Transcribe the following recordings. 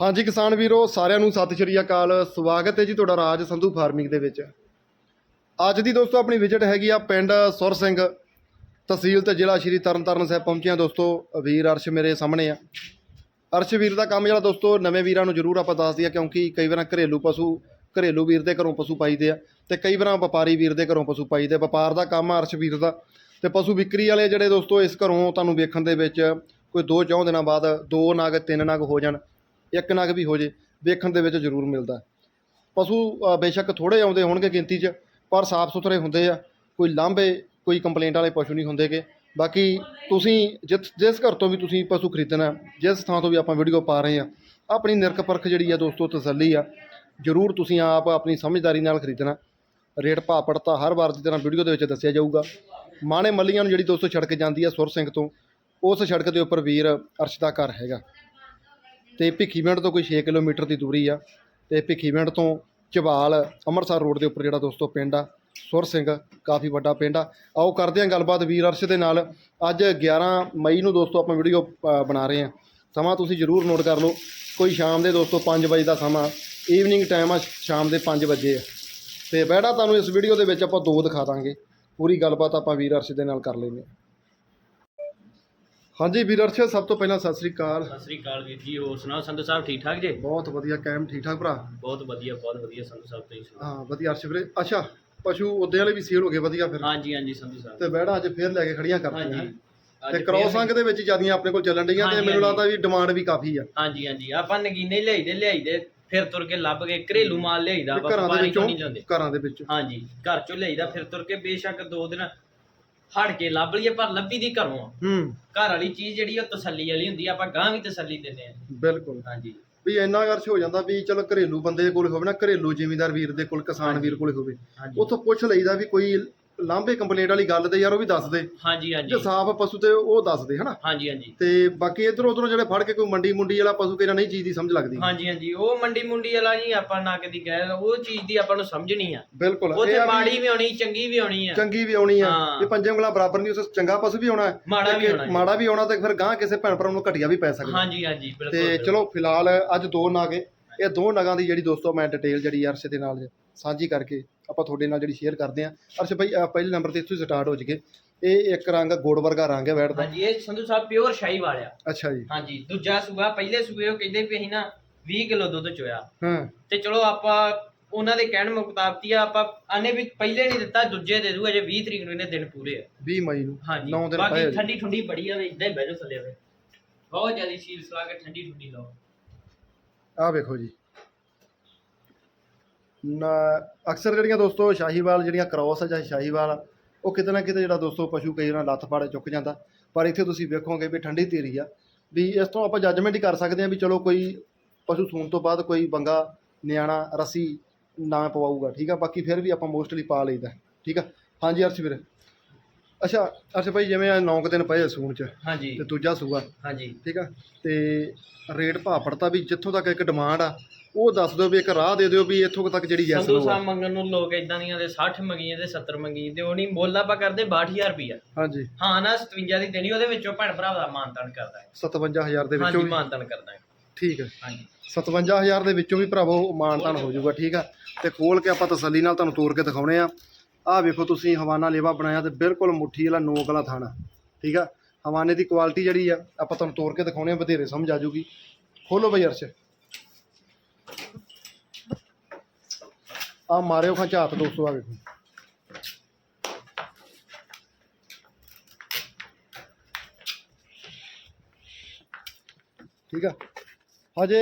ਹਾਂਜੀ ਕਿਸਾਨ ਵੀਰੋ, ਸਾਰਿਆਂ ਨੂੰ ਸਤਿ ਸ਼੍ਰੀ ਅਕਾਲ। ਸਵਾਗਤ ਹੈ ਜੀ ਤੁਹਾਡਾ ਰਾਜ ਸੰਧੂ ਫਾਰਮਿੰਗ ਦੇ ਵਿੱਚ। ਅੱਜ ਦੀ ਦੋਸਤੋ ਆਪਣੀ ਵਿਜ਼ਿਟ ਹੈਗੀ ਆ ਪਿੰਡ ਸੁਰ ਸਿੰਘ। ਤਹਿਸੀਲ ਤੇ ਜ਼ਿਲ੍ਹਾ ਸ਼੍ਰੀ ਤਰਨਤਾਰਨ ਸਾਹਿਬ ਪਹੁੰਚਿਆ ਦੋਸਤੋ। ਵੀਰ ਅਰਸ਼ ਮੇਰੇ ਸਾਹਮਣੇ ਆ। ਅਰਸ਼ ਵੀਰ ਦਾ ਕੰਮ ਜਿਹੜਾ ਦੋਸਤੋ, ਨਵੇਂ ਵੀਰਾਂ ਨੂੰ ਜ਼ਰੂਰ ਆਪਾਂ ਦੱਸ ਦਈਏ ਕਿਉਂਕਿ ਕਈ ਵਾਰਾਂ ਘਰੇਲੂ ਪਸ਼ੂ, ਘਰੇਲੂ ਵੀਰ ਦੇ ਘਰੋਂ ਪਸ਼ੂ ਪਾਈਦੇ ਆ ਤੇ ਕਈ ਵਾਰਾਂ ਵਪਾਰੀ ਵੀਰ ਦੇ ਘਰੋਂ ਪਸ਼ੂ ਪਾਈਦੇ ਆ। ਵਪਾਰ ਦਾ ਕੰਮ ਆ ਅਰਸ਼ ਵੀਰ ਦਾ। ਤੇ ਪਸ਼ੂ ਵਿਕਰੀ ਵਾਲੇ ਜਿਹੜੇ ਦੋਸਤੋ, ਇਸ ਘਰੋਂ ਤੁਹਾਨੂੰ ਵੇਖਣ ਦੇ ਵਿੱਚ ਕੋਈ ਦੋ ਚੌਂ ਦਿਨਾਂ ਬਾਅਦ ਦੋ ਨਗ, ਤਿੰਨ ਨਗ ਹੋ ਜਾਣ। ਇੱਕ ਨਗ ਵੀ ਹੋ ਜੇ ਵੇਖਣ ਦੇ ਵਿੱਚ ਜ਼ਰੂਰ ਮਿਲਦਾ। ਪਸ਼ੂ ਬੇਸ਼ੱਕ ਥੋੜੇ ਆਉਂਦੇ ਹੋਣਗੇ ਗਿਣਤੀ 'ਚ, ਪਰ ਸਾਫ਼ ਸੁਥਰੇ ਹੁੰਦੇ ਆ, ਕੋਈ ਲਾਂਭੇ, ਕੋਈ ਕੰਪਲੇਂਟ ਵਾਲੇ ਪਸ਼ੂ ਨਹੀਂ ਹੁੰਦੇਗੇ। ਬਾਕੀ ਤੁਸੀਂ ਜਿਸ ਜਿਸ ਘਰ ਤੋਂ ਵੀ ਤੁਸੀਂ ਪਸ਼ੂ ਖਰੀਦਣਾ, ਜਿਸ ਥਾਂ ਤੋਂ ਵੀ ਆਪਾਂ ਵੀਡੀਓ ਪਾ ਰਹੇ ਆ, ਆਪਣੀ ਨਿਰਖ ਪਰਖ ਜਿਹੜੀ ਆ ਦੋਸਤੋ, ਤਸੱਲੀ ਆ, ਜ਼ਰੂਰ ਤੁਸੀਂ ਆਪ ਆਪਣੀ ਸਮਝਦਾਰੀ ਨਾਲ ਖਰੀਦਣਾ। ਰੇਟ ਭਾਅ ਪੜਤਾ ਹਰ ਵਾਰ ਦੀ ਤਰ੍ਹਾਂ ਵੀਡੀਓ ਦੇ ਵਿੱਚ ਦੱਸਿਆ ਜਾਊਗਾ। ਮਾਣੇ ਮੱਲੀਆਂ ਨੂੰ ਜਿਹੜੀ ਦੋਸਤੋ ਸੜਕ ਜਾਂਦੀ ਆ ਸੁਰ ਸਿੰਘ ਤੋਂ, ਉਸ ਸੜਕ ਦੇ ਉੱਪਰ ਵੀਰ ਅਰਸ਼ ਦਾ ਘਰ ਹੈਗਾ। ਤੇ ਭਿੱਖੀਵਿੰਡ ਤੋਂ ਕੋਈ 6 ਕਿਲੋਮੀਟਰ ਦੀ ਦੂਰੀ ਆ ਤੇ ਭਿੱਖੀਵਿੰਡ ਤੋਂ ਝਬਾਲ ਅੰਮ੍ਰਿਤਸਰ ਰੋਡ ਦੇ ਉੱਪਰ ਜਿਹੜਾ ਦੋਸਤੋ ਪਿੰਡ ਆ, ਸੁਰ ਸਿੰਘ ਕਾਫੀ ਵੱਡਾ ਪਿੰਡ ਆ। ਆਓ ਕਰਦੇ ਹਾਂ ਗੱਲਬਾਤ ਵੀਰ ਅਰਸ਼ ਦੇ ਨਾਲ। ਅੱਜ 11 ਮਈ ਨੂੰ ਦੋਸਤੋ ਆਪਾਂ ਵੀਡੀਓ ਬਣਾ ਰਹੇ ਹਾਂ। ਸਮਾਂ ਤੁਸੀਂ ਜ਼ਰੂਰ ਨੋਟ ਕਰ ਲਓ। ਕੋਈ ਸ਼ਾਮ ਦੇ ਦੋਸਤੋ 5 ਵਜੇ ਦਾ ਸਮਾਂ ਈਵਨਿੰਗ ਟਾਈਮ ਆ, ਸ਼ਾਮ ਦੇ 5 ਵਜੇ ਆ। ਤੇ ਬਹਿੜਾ ਤੁਹਾਨੂੰ ਇਸ ਵੀਡੀਓ ਦੇ ਵਿੱਚ ਆਪਾਂ ਦੋ ਦਿਖਾ ਦਾਂਗੇ। ਪੂਰੀ ਗੱਲਬਾਤ ਆਪਾਂ ਵੀਰ ਅਰਸ਼ ਦੇ ਨਾਲ ਕਰ ਲੈਂਦੇ ਹਾਂ। ਹਾਂਜੀ ਵੀਰ ਅਰਸ਼ ਸਭ ਤੋਂ ਪਹਿਲਾਂ ਸਤਿ ਸ੍ਰੀ ਅਕਾਲ। ਸਤਿ ਸ੍ਰੀ ਅਕਾਲ ਵੀਰ ਜੀ ਹੋਰ ਸੁਣਾਓ ਸੰਧੂ ਸਾਹਿਬ ਠੀਕ ਠਾਕ ਜੇ? ਬਹੁਤ ਵਧੀਆ ਕਾਇਮ ਠੀਕ ਠਾਕ ਭਰਾ? ਬਹੁਤ ਵਧੀਆ ਬਹੁਤ ਵਧੀਆ ਸੰਧੂ ਸਾਹਿਬ ਤੁਸੀਂ ਸੁਣਾਓ? ਹਾਂ ਵਧੀਆ ਅਰਸ਼ ਵੀਰੇ। ਅੱਛਾ ਪਸ਼ੂ ਉਹਦੇ ਵਾਲੇ ਵੀ ਸੇਲ ਹੋ ਗਏ ਵਧੀਆ ਫਿਰ। ਹਾਂਜੀ ਹਾਂਜੀ ਸੰਧੂ ਸਾਹਿਬ। ਤੇ ਬਹਿੜਾ ਅੱਜ ਫੇਰ ਲੈ ਕੇ ਖੜੀਆਂ ਕਰਤੀਆਂ ਹਾਂਜੀ ਤੇ ਕ੍ਰੋਸ ਫੇਰ- ਅੰਕ ਦੇ ਵਿੱਚ ਜਿਆਦੀਆਂ ਆਪਣੇ ਕੋਲ ਚੱਲਣ ਡੀਆਂ ਤੇ ਮੈਨੂੰ। ਲੱਗਦਾ ਵੀ ਡਿਮਾਂਡ ਵੀ ਕਾਫੀ ਆ। ਹਾਂਜੀ ਹਾਂਜੀ ਆਪਾਂ ਨਗੀਨੇ ਲਿਆਈਦੇ ਲਿਆਈਦੇ ਫਿਰ ਤੁਰ ਕੇ ਲੱਭ ਕੇ ਘਰੇਲੂ ਮਾਲ ਲਿਆਈਦਾ ਆਪਾਂ ਘਰਾਂ ਦੇ ਵਿੱਚੋਂ ਚੋਂ ਨਹੀਂ ਜਾਂਦੇ। ਘਰਾਂ ਦੇ ਵਿੱਚੋਂ। ਹਾਂਜੀ ਘਰ ਚੋਂ ਲਿਆਈਦਾ ਫਿਰ ਤੁਰ ਕੇ ਬੇਸ਼ੱਕ ਦੋ ਦਿਨ ਹਟ ਕੇ ਲੱਭ ਲਈਏ ਪਰ ਲੱਭੀ ਦੀ ਘਰੋਂ ਆ। ਹੂੰ। ਘਰ ਵਾਲੀ ਚੀਜ਼ ਜਿਹੜੀ ਉਹ ਤਸੱਲੀ ਵਾਲੀ ਹੁੰਦੀ ਆ ਆਪਾਂ ਗਾਂ ਵੀ ਤਸੱਲੀ ਦਿੰਦੇ ਆ। ਬਿਲਕੁਲ। ਹਾਂਜੀ। ਵੀ ਇੰਨਾ ਅਰਸ਼ ਹੋ ਜਾਂਦਾ ਵੀ ਚਲੋ ਘਰੇਲੂ ਬੰਦੇ ਕੋਲ ਹੋਵੇ ਨਾ ਘਰੇਲੂ ਜ਼ਿਮੀਂਦਾਰ ਵੀਰ ਦੇ ਕੋਲ ਕਿਸਾਨ। ਵੀਰ ਕੋਲ ਹੋਵੇ ਹਾਂਜੀ। ਉੱਥੋਂ ਪੁੱਛ ਲਈਦਾ ਵੀ ਕੋਈ ਲਾਂਭੇ ਕੰਪਲੇਂਟ ਵਾਲੀ ਗੱਲ ਤੇ ਯਾਰ ਉਹ ਵੀ ਦੱਸ ਦੇ। ਹਾਂਜੀ ਹਾਂਜੀ। ਜੇ ਸਾਫ਼ ਪਸ਼ੂ ਤੇ ਉਹ ਦੱਸ ਦੇ ਹਨਾ? ਹਾਂਜੀ ਹਾਂਜੀ। ਤੇ ਬਾਕੀ ਇਧਰ ਉਧਰੋਂ ਜਿਹੜੇ ਫੜ ਕੇ ਕੋਈ ਮੰਡੀ ਮੁੰਡੀ ਵਾਲਾ ਪਸ਼ੂ ਕਿਹੜਾ ਨਹੀਂ ਚੀਜ਼ ਦੀ ਸਮਝ ਲੱਗਦੀ। ਹਾਂਜੀ ਹਾਂਜੀ। ਉਹ ਮੰਡੀ ਮੁੰਡੀ ਵਾਲਾ ਜੀ ਆਪਾਂ ਨਾ ਕਦੀ ਗਏ ਉਹ ਚੀਜ਼ ਦੀ ਆਪਾਂ ਨੂੰ ਸਮਝਣੀ ਆ। ਬਿਲਕੁਲ। ਇਹ ਆ ਵੀ ਮਾੜੀ ਵੀ ਆਉਣੀ ਚੰਗੀ ਵੀ ਆਉਣੀ ਆ। ਚੰਗੀ ਵੀ ਆਉਣੀ ਆ। ਹਾਂ। ਇਹ ਪੰਜੇ ਉਂਗਲਾਂ ਬਰਾਬਰ ਨਹੀਂ ਉਸ ਚੰਗਾ ਪਸ਼ੂ ਵੀ ਆਉਣਾ ਹੈ ਮਾੜਾ ਤੇ ਵੀ ਆਉਣਾ ਜੀ। ਮਾੜਾ ਵੀ ਆਉਣਾ ਤੇ ਫਿਰ ਗਾਂ ਕਿਸੇ ਭੈਣ ਭਰਾ ਨੂੰ ਘਟੀਆ ਵੀ ਪੈ ਸਕਦਾ। ਹਾਂਜੀ ਹਾਂਜੀ। ਬਿਲਕੁਲ ਤੇ ਬਿਲਕੁਲ। ਚਲੋ ਫਿਲਹਾਲ ਅੱਜ ਦੋ ਨਾਗੇ ਇਹ ਦੋ ਨਗਾਂ ਦੀ ਜਿਹੜੀ ਦੋਸਤੋ ਮੈਂ ਡਿਟੇਲ ਜਿਹੜੀ ਅਰਸ਼ ਦੇ ਨਾਲ ਸਾਂਝੀ ਕਰਕੇ ਆਪਾਂ ਤੁਹਾਡੇ ਨਾਲ ਜਿਹੜੀ ਸ਼ੇਅਰ ਕਰਦੇ ਆਂ ਅਰਸ਼ ਭਾਈ ਅਹ ਪਹਿਲੇ ਨੰਬਰ ਤੇ ਇੱਥੋਂ ਹੀ ਸਟਾਰਟ ਹੋ ਜਗੇ ਇਹ ਇੱਕ ਰੰਗ ਗੋੜ ਵਰਗਾ ਰੰਗ ਹੈ ਬੈਠ ਦਾ। ਹਾਂਜੀ ਇਹ ਸੰਧੂ ਸਾਹਿਬ ਪਿਓਰ ਸ਼ਾਹੀ ਵਾਲਿਆ ਅੱਛਾ ਜੀ। ਹਾਂਜੀ ਦੂਜਾ ਸੂਆ ਪਹਿਲੇ ਸੂਏ ਉਹ ਕਹਿੰਦੇ ਵੀ ਅਸੀਂ ਨਾ 20 ਕਿਲੋ ਦੁੱਧ ਚੋਇਆ। ਹਾਂ। ਤੇ ਚਲੋ ਆਪਾਂ ਉਹਨਾਂ ਦੇ ਕਹਿਣ ਮੁਤਾਬਕ ਹੀ ਆ ਆਪਾਂ ਆਨੇ ਵੀ ਪਹਿਲੇ ਨਹੀਂ ਦਿੱਤਾ ਦੂਜੇ ਦੇ ਦੂ ਅਜੇ 20 ਤਰੀਕ ਨੂੰ ਇਹਨੇ ਦਿਨ ਪੂਰੇ ਆ। 20 ਮਈ ਨੂੰ। ਹਾਂਜੀ 9 ਦਿਨ ਬਾਕੀ ਜੀ। ਠੰਡੀ ਠੰਡੀ ਬੜੀ ਆ ਵੇ ਇਦਾਂ ਹੀ ਬਹਿ ਜਾਓ ਥੱਲੇ ਵੇ। ਬਹੁਤ ਜ਼ਿਆਦਾ ਸੀਲ ਸਲਾ ਕੇ ਠੰਡੀ ਠੰਡੀ ਲਓ। ਆਹ ਵੇਖੋ ਜੀ। ਅਕਸਰ ਜਿਹੜੀਆਂ ਦੋਸਤੋ ਸ਼ਾਹੀਵਾਲ ਜਿਹੜੀਆਂ ਕ੍ਰੋਸ ਆ ਜਾਂ ਸ਼ਾਹੀਵਾਲ ਆ, ਉਹ ਕਿਤੇ ਨਾ ਕਿਤੇ ਜਿਹੜਾ ਦੋਸਤੋ ਪਸ਼ੂ ਕਈ ਵਾਰ ਲੱਤ ਪਾੜੇ ਚੁੱਕ ਜਾਂਦਾ। ਪਰ ਇੱਥੇ ਤੁਸੀਂ ਵੇਖੋਗੇ ਵੀ ਠੰਡੀ ਧੀਰੀ ਆ ਵੀ ਇਸ ਤੋਂ ਆਪਾਂ ਜੱਜਮੈਂਟ ਹੀ ਕਰ ਸਕਦੇ ਹਾਂ ਵੀ ਚਲੋ ਕੋਈ ਪਸ਼ੂ ਸੂਣ ਤੋਂ ਬਾਅਦ ਕੋਈ ਬੰਗਾ ਨਿਆਣਾ ਰੱਸੀ ਨਾ ਪਵਾਊਗਾ ਠੀਕ ਆ? ਬਾਕੀ ਫਿਰ ਵੀ ਆਪਾਂ ਮੋਸਟਲੀ ਪਾ ਲਈਦਾ ਠੀਕ ਆ? ਹਾਂਜੀ ਅਰਸ਼ ਵੀਰ। ਅੱਛਾ ਅਰਸ਼ ਭਾਈ ਜਿਵੇਂ 9 ਦਿਨ ਪਏ ਆ ਸੂਣ ਚ ਹਾਂਜੀ। ਤੇ ਦੂਜਾ ਸੂਆ ਹਾਂਜੀ। ਠੀਕ ਆ? ਤੇ ਰੇਟ ਭਾਅ ਪੜਤਾ ਵੀ ਜਿੱਥੋਂ ਤੱਕ ਇੱਕ ਡਿਮਾਂਡ ਆ ਉਹ ਦੱਸ ਦਿਓ ਵੀ ਇੱਕ ਰਾਹ ਦੇ ਦਿਓ ਵੀ ਇੱਥੋਂ ਤੱਕ ਜਿਹੜੀ ਯੈਸ ਸੰਧੂ ਨੋ ਸਾਹਿਬ ਮੰਗਣ ਨੂੰ ਲੋਕ ਇਦਾਂ ਦੀਆਂ ਦੇ 60 ਮੰਗੀਏ ਤੇ 70 ਮੰਗੀਏ ਤੇ ਉਹ ਨਹੀਂ ਮੁੱਲ ਆਪਾਂ ਕਰਦੇ 62000 ਰੁਪਈਆ। ਹਾਂਜੀ। ਹਾਂ ਨਾ 57 ਦੀ ਦੇਣੀ ਉਹਦੇ ਵਿੱਚੋਂ ਭੈਣ ਭਰਾ ਦਾ ਮਾਨਤਨ ਕਰਦਾ ਹੈ। 57000 ਦੇ ਵਿੱਚੋਂ ਹਾਂਜੀ ਵੀ। ਮਾਨਤਨ ਕਰਦਾ ਹੈ। ਠੀਕ ਹੈ। ਹਾਂਜੀ। 57000 ਦੇ ਵਿੱਚੋਂ ਵੀ ਭਰਾਵੋ ਮਾਨਤਾਨ ਹੋ ਜਾਊਗਾ ਠੀਕ ਆ। ਤੇ ਖੋਲ ਕੇ ਆਪਾਂ ਤਸੱਲੀ ਨਾਲ ਤੁਹਾਨੂੰ ਤੋੜ ਕੇ ਦਿਖਾਉਣੇ ਆ। ਆਹ ਵੇਖੋ ਤੁਸੀਂ ਹਵਾਨਾ ਲੇਵਾ ਬਣਾਇਆ ਤੇ ਬਿਲਕੁਲ ਮੁੱਠੀ ਵਾਲਾ ਨੋਕ ਵਾਲਾ ਥਾਣਾ ਠੀਕ ਆ। ਹਵਾਨੇ ਦੀ ਕੁਆਲਿਟੀ ਜਿਹੜੀ ਆ ਆਪਾਂ ਤੁਹਾਨੂੰ ਤੋੜ ਕੇ ਦਿਖਾਉਣੇ ਆ ਬਥੇਰੇ ਸਮਝ ਆ ਜਾਊਗੀ। ਖੋਲੋ ਬਈ ਅਰਸ਼। ਆ ਮਾਰਿਓ ਖਾਂ ਝਾਤ ਦੋਸਤੋ ਆ ਵੇਖੋ। ਠੀਕ ਆ। ਹਜੇ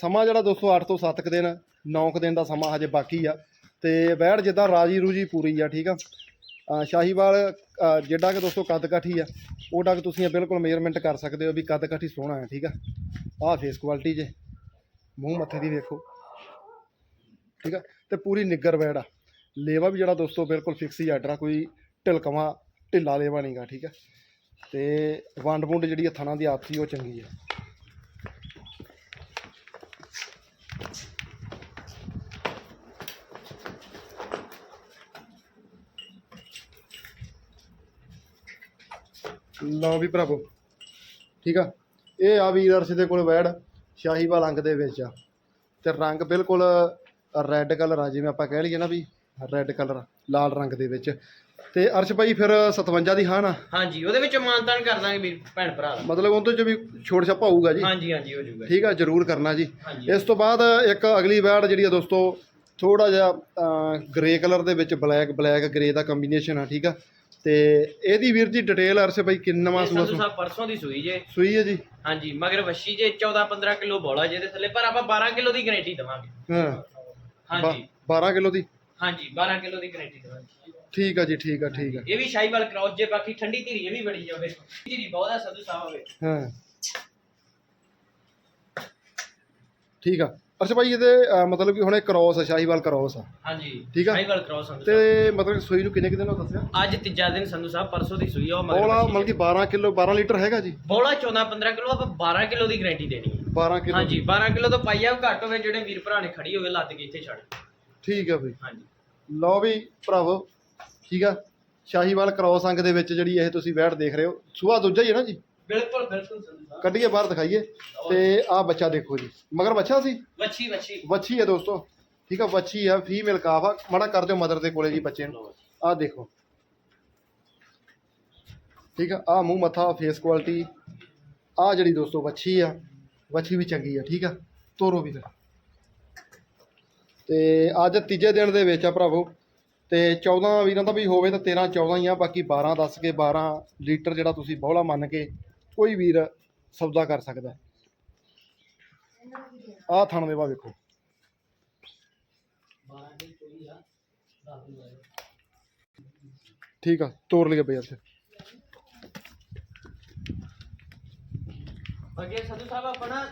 ਸਮਾਂ ਜਿਹੜਾ ਦੋਸਤੋ 8 ਤੋਂ 7 ਕੁ ਦਿਨ 9 ਕੁ ਦਿਨ ਦਾ ਸਮਾਂ ਹਜੇ ਬਾਕੀ ਆ। ਤੇ ਬੈੜ ਜਿੱਦਾਂ ਰਾਜੀ ਰੂਜੀ ਪੂਰੀ ਆ, ਠੀਕ ਆ। ਸ਼ਾਹੀਵਾਲ ਜਿਹੜਾ ਕਿ ਦੋਸਤੋ ਕੱਦ ਕਾਠੀ ਆ, ਉਹਦਾ ਕਿ ਤੁਸੀਂ ਬਿਲਕੁਲ ਮੇਜ਼ਰਮੈਂਟ ਕਰ ਸਕਦੇ ਹੋ ਵੀ ਕੱਦ ਕਾਠੀ ਸੋਹਣਾ ਹੈ, ਠੀਕ ਆ। ਆਹ ਫੇਸ ਕੁਆਲਿਟੀ ਜੇ, ਮੂੰਹ ਮੱਥੇ ਦੀ ਵੇਖੋ। ਠੀਕ ਆ? ਤੇ ਪੂਰੀ ਨਿੱਗਰ ਬੈੜ ਆ। ਲੇਵਾ ਵੀ ਜਿਹੜਾ ਦੋਸਤੋ ਬਿਲਕੁਲ ਫਿਕਸ ਹੀ ਆਰਡਰ ਆ ਕੋਈ ਢਿਲਕਵਾ, ਢਿੱਲਾ ਲੇਵਾ ਨਹੀਂਗਾ ਠੀਕ ਆ? ਤੇ ਵੰਡ ਵੁੰਡ ਜਿਹੜੀ ਆ ਥਣਾ ਦੀ ਆਪਸੀ ਉਹ ਚੰਗੀ ਆ। ਲਓ ਵੀ ਭਰਾਵੋ, ਠੀਕ ਆ? ਇਹ ਆ ਵੀਰ ਅਰਸ਼ ਦੇ ਕੋਲ ਵੈੜ ਸ਼ਾਹੀਵਾਲ ਅੰਗ ਦੇ ਵਿੱਚ ਆ। ਤੇ ਰੰਗ ਬਿਲਕੁਲ ਰੈੱਡ ਕਲਰ ਆ ਜਿਵੇਂ ਆਪਾਂ ਕਹਿ ਲਈਏ ਨਾ ਵੀ ਰੈੱਡ ਕਲਰ ਲਾਲ ਰੰਗ ਦੇ ਵਿੱਚ। ਤੇ ਅਰਸ਼ ਭਾਈ ਫਿਰ 57 ਦੀ ਹਾਂ ਨਾ ਹਾਂਜੀ ਉਹਦੇ ਵਿੱਚ ਮਾਨਤਾਨ ਕਰ ਦਾਂਗੇ ਵੀਰ ਭੈਣ ਭਰਾ ਦਾ। ਮਤਲਬ ਉਹਦੇ ਚ ਵੀ ਛੋੜ ਛਾਪਾ ਹੋਊਗਾ ਜੀ? ਹਾਂਜੀ ਹਾਂਜੀ ਹੋ ਜਾਊਗਾ ਠੀਕ ਆ ਜਰੂਰ ਕਰਨਾ ਜੀ। ਹਾਂਜੀ ਇਸ ਤੋਂ ਬਾਅਦ ਇੱਕ ਅਗਲੀ ਵੈੜ ਜਿਹੜੀ ਆ ਦੋਸਤੋ ਥੋੜਾ ਜਿਹਾ ਗ੍ਰੇ ਕਲਰ ਦੇ ਵਿੱਚ ਬਲੈਕ ਬਲੈਕ ਗ੍ਰੇ ਦਾ ਕੰਬੀਨੇਸ਼ਨ ਆ ਠੀਕ ਆ। ਤੇ ਇਹਦੀ ਵੀਰ ਜੀ ਡਿਟੇਲ ਅਰਸ਼ ਭਾਈ ਕਿੰਨਵਾਂ ਇਹ ਸੂਆ ਸੰਧੂ ਸਾਹਿਬ ਪਰਸੋਂ ਦੀ ਸੂਈ ਜੇ। ਸੂਈ ਹੈ ਜੀ। ਹਾਂਜੀ ਮਗਰ ਵੱਛੀ ਜੇ 14 15 ਕਿਲੋ ਬੋਲਾ ਜੇ ਦੇ ਥੱਲੇ ਪਰ ਆਪਾਂ 12 ਕਿਲੋ ਦੀ ਗਾਰੰਟੀ ਦਵਾਂਗੇ। ਹਾਂ। ਹਾਂਜੀ। 12 ਕਿਲੋ ਦੀ? ਹਾਂਜੀ 12 ਕਿਲੋ ਦੀ ਗਾਰੰਟੀ ਦਵਾਂਗੇ ਠੀਕ ਆ ਜੀ ਠੀਕ ਆ ਠੀਕ ਆ। ਇਹ ਵੀ ਸ਼ਾਹੀਵਾਲ ਕ੍ਰਾਸ ਜੇ ਬਾਕੀ ਠੰਡੀ ਧੀਰੀ ਇਹ ਵੀ ਬੜੀ ਜਾਵੇ। ਧੀਰੀ ਬਹੁਤ ਆ ਸੰਧੂ ਸਾਹਿਬ ਹੋਵੇ ਹਾਂ। ਠੀਕ ਆ। ਅੱਛਾ ਭਾਈ ਇਹਦੇ ਅਹ, ਮਤਲਬ ਕਿ ਹੁਣ ਇਹ ਕ੍ਰੋਸ ਆ ਸ਼ਾਹੀਵਾਲ ਕ੍ਰੋਸ ਆ। ਹਾਂਜੀ ਠੀਕ ਆ। ਸ਼ਾਹੀਵਾਲ ਕ੍ਰਾਸ ਸੰਧੂ ਸਾਹਿਬ। ਤੇ ਮਤਲਬ ਕਿ ਸੂਈ ਨੂੰ ਕਿੰਨੇ ਕੁ ਦਿਨ ਹੋ ਦੱਸਿਆ? ਅੱਜ ਤੀਜਾ ਦਿਨ ਸੰਧੂ ਸਾਹਿਬ ਪਰਸੋਂ ਦੀ ਸੂਈ ਆ ਉਹ ਮਗਰ ਬੋਲਾ ਮਤਲਬ ਕਿ 12 ਕਿਲੋ 12 ਲੀਟਰ ਹੈਗਾ ਜੀ? ਬੋਲਾ 14 15 ਕਿਲੋ ਆਪਾਂ 12 ਕਿਲੋ ਦੀ ਗਾਰੰਟੀ ਦੇਣੀ ਹੈ 12 ਕਿਲੋ ਹਾਂਜੀ 12 ਕਿਲੋ ਤੋਂ ਪਾਈਆ ਘੱਟ ਹੋਵੇ ਜਿਹੜੇ ਵੀਰ ਭਰਾ ਨੇ ਖੜੀ ਹੋਵੇ ਲੱਦ ਕੇ ਇੱਥੇ ਛੱਡ। ਠੀਕ ਆ ਬਈ। ਹਾਂਜੀ। ਲਓ ਵੀ ਭਰਾਵੋ ਠੀਕ ਆ? ਸ਼ਾਹੀਵਾਲ ਕ੍ਰੋਸ ਅੰਗ ਦੇ ਵਿੱਚ ਜਿਹੜੀ ਇਹ ਤੁਸੀਂ ਵੈੜ ਦੇਖ ਰਹੇ ਹੋ। ਸੂਆ ਦੂਜਾ ਹੀ ਹੈ ਨਾ ਜੀ? ਬਿਲਕੁਲ ਬਿਲਕੁਲ ਸੰਧੂ ਸਾਹਿਬ। ਕੱਢੀਏ ਬਾਹਰ ਦਿਖਾਈਏ। ਤੇ ਆਹ ਬੱਚਾ ਦੇਖੋ ਜੀ। ਮਗਰ ਬੱਚਾ ਸੀ? ਵੱਛੀ ਵੱਛੀ। ਵੱਛੀ ਹੈ ਦੋਸਤੋ। ਠੀਕ ਆ ਵੱਛੀ ਆ ਫੀਮੇਲ ਕਾਫ ਆ। ਮਾੜਾ ਕਰ ਦਿਓ ਮਦਰ ਦੇ ਕੋਲੇ ਜੀ ਬੱਚੇ ਨੂੰ। ਆਹ ਦੇਖੋ। ਠੀਕ ਆ ਆਹ ਮੂੰਹ ਮੱਥਾ ਫੇਸ ਕੁਆਲਿਟੀ ਆਹ ਜਿਹੜੀ ਦੋਸਤੋ ਵੱਛੀ ਆ। ਵੱਛੀ ਵੀ ਚੰਗੀ ਆ, ਠੀਕ ਆ? ਤੋਰੋ ਵੀ ਫਿਰ। ਤੇ ਅੱਜ ਤੀਜੇ ਦਿਨ ਦੇ ਵਿੱਚ ਆ ਭਰਾਵੋ, ਤੇ 14 ਵੀਰਾਂ ਦਾ ਵੀ ਹੋਵੇ ਤਾਂ 13 14 ਹੀ ਆ, ਬਾਕੀ 12 ਦੱਸ ਕੇ 12 ਲੀਟਰ ਜਿਹੜਾ ਤੁਸੀਂ ਬੋਲਾ ਮੰਨ ਕੇ ਕੋਈ ਵੀਰ ਸੌਦਾ ਕਰ ਸਕਦਾ ਆਹ ਥਣ ਦੇ ਵੇਖੋ। ਠੀਕ ਆ ਤੋੜ ਲਈਏ ਬਈ ਇੱਥੇ ਅੱਗੇ ਸੰਧੂ ਸਾਹਿਬ ਆਪਣਾ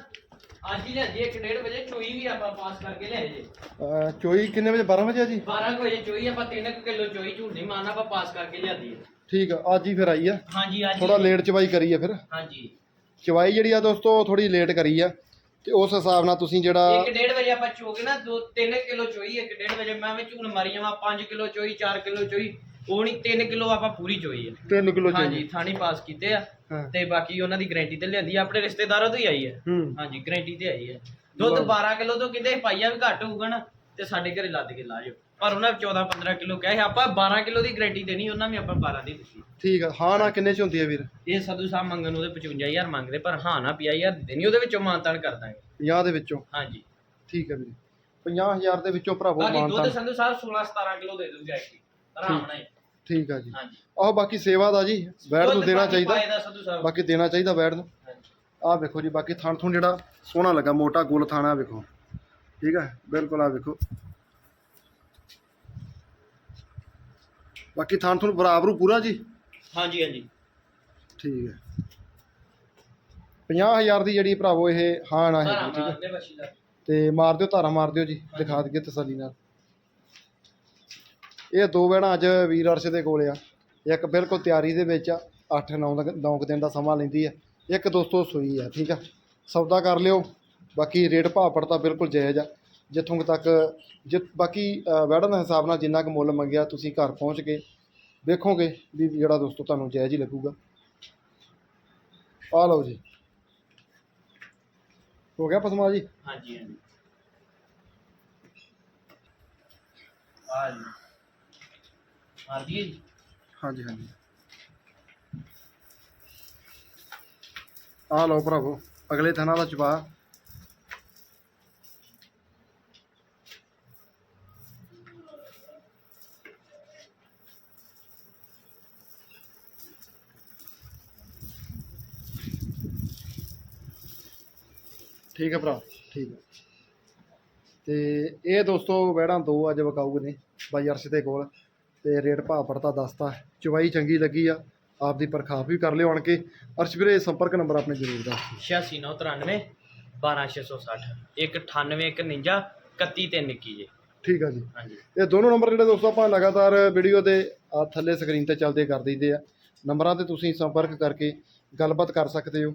ਅੱਜ ਹੀ ਲਿਆਜੀ 1:30 ਵਜੇ ਚੋਈ ਵੀ ਆਪਾਂ ਪਾਸ ਕਰਕੇ ਲਿਆਏ ਜੇ। ਅਹ ਚੋਈ ਕਿੰਨੇ ਵਜੇ? 12 ਵਜੇ ਆ ਜੀ? 12 ਕੁ ਵਜੇ ਚੋਈ ਆਪਾਂ 3 ਕਿਲੋ ਚੋਈ ਝੂਠ ਨਹੀਂ ਮਾਰਨਾ ਆਪਾਂ ਪਾਸ ਕਰਕੇ ਲਿਆਦੀ ਹੈ। ਠੀਕ ਆ ਅੱਜ ਹੀ ਫਿਰ ਆਈ ਆ। ਹਾਂਜੀ ਅੱਜ ਥੋੜਾ ਲੇਟ ਚਵਾਈ ਕਰੀ ਆ ਫਿਰ। ਹਾਂਜੀ। ਚਵਾਈ ਜਿਹੜੀ ਆ ਦੋਸਤੋ ਥੋੜੀ ਲੇਟ ਕਰੀ ਆ। ਤੇ ਉਸ ਹਿਸਾਬ ਨਾਲ ਤੁਸੀਂ ਜਿਹੜਾ 1:30 ਵਜੇ ਆਪਾਂ ਚੋਗੇ ਨਾ 2 3 ਕਿਲੋ ਚੋਈ 1:30 ਵਜੇ ਮੈਂ ਵੀ ਝੂਣ ਮਾਰੀ ਜਾਵਾਂ 5 ਕਿਲੋ ਚੋਈ 4 ਕਿਲੋ ਚੋਈ ਉਹ ਨਹੀਂ 3 ਕਿਲੋ ਆਪਾਂ ਪੂਰੀ ਚੋਈ ਹੈ 3 ਕਿਲੋ ਹਾਂਜੀ ਚਾਹੀਦੀ ਥਾਣੀ ਪਾਸ ਕੀਤੇ ਆ। ਹਾਂ। ਤੇ ਬਾਕੀ ਉਹਨਾਂ ਦੀ ਗਾਰੰਟੀ ਤੇ ਲਿਆਂਦੀ ਆ, ਆਪਣੇ ਰਿਸ਼ਤੇਦਾਰਾਂ ਤੋਂ ਹੀ ਆਈ ਹੈ। ਹੂੰ। ਹਾਂਜੀ ਗਾਰੰਟੀ ਤੇ ਆਈ ਹੈ। ਦੁੱਧ 12 ਕਿਲੋ ਤੋਂ ਕਿਤੇ ਪਾਈਆ ਵੀ ਘੱਟ ਹੋਊਗਾ ਨਾ ਤੇ ਸਾਡੇ ਘਰੇ ਲੱਦ ਕੇ ਲਾ ਜਾਓ ਪਰ ਉਹਨਾਂ 14 15 ਕਿਲੋ ਕਹੇ ਆਪਾਂ 12 ਕਿਲੋ ਦੀ ਗਾਰੰਟੀ ਦੇਣੀ ਉਹਨਾਂ ਵੀ ਆਪਾਂ 12 ਦੀ ਦਿੱਤੀ। ਠੀਕ ਆ ਹਾਂ ਨਾ ਕਿੰਨੇ ਚ ਹੁੰਦੀ ਆ ਵੀਰ? ਇਹ ਸੰਧੂ ਸਾਹਿਬ ਮੰਗਣ ਨੂੰ ਉਹਦੇ 55000 ਮੰਗਦੇ ਪਰ ਹਾਂ ਨਾ 50000 ਦੇਣੀ ਉਹਦੇ ਵਿੱਚੋਂ ਮਾਨਤਾਨ ਕਰ ਦਾਂਗੇ। 50 ਦੇ ਵਿੱਚੋਂ? ਹਾਂਜੀ। ਠੀਕ ਆ ਵੀਰੇ। 50000 ਦੇ ਵਿੱਚੋਂ ਭਰਾਵੋ ਬਾਕੀ ਦੁੱਧ ਮਾਨਤਾ ਸੰਧੂ ਸਾਹਿਬ 16 17 ਕਿਲੋ ਦੇ ਦੂਗਾ ਇੱਕ ਆਰਾਮ ਨਾਲ ਹੀ। ਠੀਕ ਆ ਜੀ। ਹਾਂਜੀ। ਆਹ ਬਾਕੀ ਸੇਵਾ ਦਾ ਜੀ ਵੈੜ ਨੂੰ ਦੁੱਧ ਦੇਣਾ ਚਾਹੀਦਾ। ਸੰਧੂ ਸਾਹਿਬ। ਬਾਕੀ ਦੇਣਾ ਚਾਹੀਦਾ ਵੈੜ ਨੂੰ। ਹਾਂਜੀ। ਆਹ ਵੇਖੋ ਜੀ ਬਾਕੀ ਥਣ ਥੁਣ ਜਿਹੜਾ ਸੋਹਣਾ ਲੱਗਾ ਮੋਟਾ ਗੁੱਲ ਥਾਣਾ ਵੇਖੋ। ਠੀਕ ਆ ਬਿਲਕੁਲ ਆ ਵੇਖੋ। ਬਾਕੀ ਥਣ ਥੁਣ ਬਰਾਬਰੂ ਪੂਰਾ ਜੀ? ਹਾਂਜੀ ਹਾਂਜੀ। ਠੀਕ ਹੈ 50000 ਦੀ ਜਿਹੜੀ ਭਰਾਵੋ ਇਹ ਹਾਂ ਨਾ ਸਾਰਾ ਹੈ ਠੀਕ ਹੈ ਮਾਰਦੇ ਬੱਚੀ ਦਾ। ਤੇ ਮਾਰ ਦਿਓ ਧਾਰਾ ਮਾਰ ਦਿਓ ਜੀ ਦਿਖਾ ਦਈਏ ਤਸੱਲੀ ਨਾਲ। ਇਹ ਦੋ ਵੈਣਾ ਅੱਜ ਵੀਰ ਅਰਸ਼ ਦੇ ਕੋਲ ਆ। ਇੱਕ ਬਿਲਕੁਲ ਤਿਆਰੀ ਦੇ ਵਿੱਚ ਆ 8 9 9 ਦਿਨ ਦਾ ਸਮਾਂ ਲੈਂਦੀ ਆ। ਇੱਕ ਦੋਸਤੋ ਸੂਈ ਆ ਠੀਕ ਆ? ਸੌਦਾ ਕਰ ਲਿਓ। ਬਾਕੀ ਰੇਟ ਭਾਅ ਪੜਤਾ ਬਿਲਕੁਲ ਜਾਇਜ਼ ਆ। ਜਿੱਥੋਂ ਤੱਕ ਜਿ ਬਾਕੀ ਅ, ਦੇ ਹਿਸਾਬ ਨਾਲ ਜਿੰਨਾ ਕੁ ਮੁੱਲ ਮੰਗਿਆ ਤੁਸੀਂ ਘਰ ਪਹੁੰਚ ਕੇ ਵੇਖੋਗੇ ਵੀ ਜਿਹੜਾ ਦੋਸਤੋ ਤੁਹਾਨੂੰ ਜਾਇਜ਼ ਹੀ ਲੱਗੂਗਾ। ਆ ਲਓ ਜੀ। ਹੋ ਗਿਆ ਪਸਮਾ ਜੀ? ਹਾਂਜੀ ਹਾਂਜੀ। ਹਾਂਜੀ ਮਾਰਦੀ ਜੀ? ਹਾਂਜੀ ਹਾਂਜੀ। ਆ ਲਓ ਭਰਾਵੋ, ਅਗਲੇ ਥਾਣਾ ਦਾ ਚਬਾ। ਠੀਕ ਹੈ ਭਰਾ, ਠੀਕ ਹੈ। ਤੇ ਇਹ ਦੋਸਤੋ ਵੈੜਾਂ ਦੋ ਅੱਜ ਵਿਕਾਊ ਨੇ, ਬਾਈ ਅਰਸ਼ ਦੇ ਕੋਲ। ਤੇ ਰੇਟ ਭਾਅ ਪੜਤਾ ਦੱਸਤਾ। ਚਵਾਈ ਚੰਗੀ ਲੱਗੀ ਆ। ਆਪਦੀ ਪਰਖਾਪ ਵੀ ਕਰ ਲਿਓ ਆਣ ਕੇ। ਅਰਸ਼ ਵੀਰੇ ਸੰਪਰਕ ਨੰਬਰ ਆਪਣੇ ਜ਼ਰੂਰ ਦੱਸ 86993 12660 198 391 ਜੀ। ਠੀਕ ਆ ਜੀ। ਹਾਂਜੀ। ਇਹ ਦੋਨੋਂ ਨੰਬਰ ਜਿਹੜੇ ਦੋਸਤੋ ਆਪਾਂ ਲਗਾਤਾਰ ਵੀਡੀਓ ਦੇ ਆ ਥੱਲੇ ਸਕਰੀਨ ਤੇ ਚੱਲਦੇ ਕਰ ਦਈਦੇ ਆ। ਨੰਬਰਾਂ ਤੇ ਤੁਸੀਂ ਸੰਪਰਕ ਕਰਕੇ ਗੱਲਬਾਤ ਕਰ ਸਕਦੇ ਹੋ।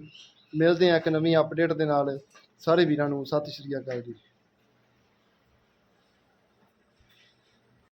ਮਿਲਦੇ ਆ ਇੱਕ ਨਵੀਂ ਅਪਡੇਟ ਦੇ ਨਾਲ। ਸਾਰੇ ਵੀਰਾਂ ਨੂੰ ਸਤਿ ਸ਼੍ਰੀ ਅਕਾਲ ਜੀ।